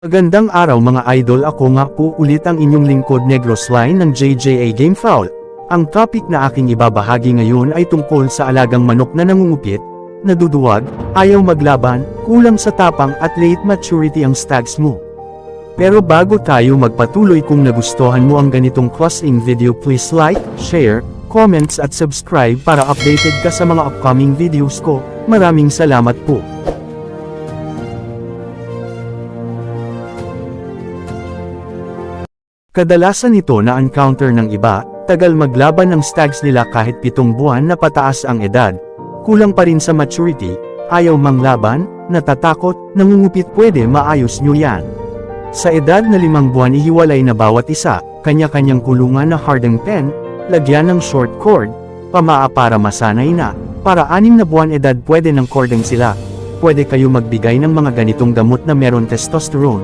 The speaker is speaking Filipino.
Magandang araw mga idol ako nga po ulit ang inyong lingkod Negros Line ng JJA Game Foul. Ang topic na aking ibabahagi ngayon ay tungkol sa alagang manok na nangungupit, naduduwag, ayaw maglaban, kulang sa tapang at late maturity ang stags mo. Pero bago tayo magpatuloy kung nagustuhan mo ang ganitong crossing video please like, share, comments at subscribe para updated ka sa mga upcoming videos ko. Maraming salamat po. Kadalasan ito na-encounter ng iba, tagal maglaban ng stags nila kahit pitong buwan na pataas ang edad. Kulang pa rin sa maturity, ayaw manglaban, natatakot, nangungupit pwede maayos nyo yan. Sa edad na limang buwan ihiwalay na bawat isa, kanya-kanyang kulungan na hardened pen, lagyan ng short cord, pamaa para masanay na, para anim na buwan edad pwede ng cording sila. Pwede kayo magbigay ng mga ganitong gamot na meron testosterone,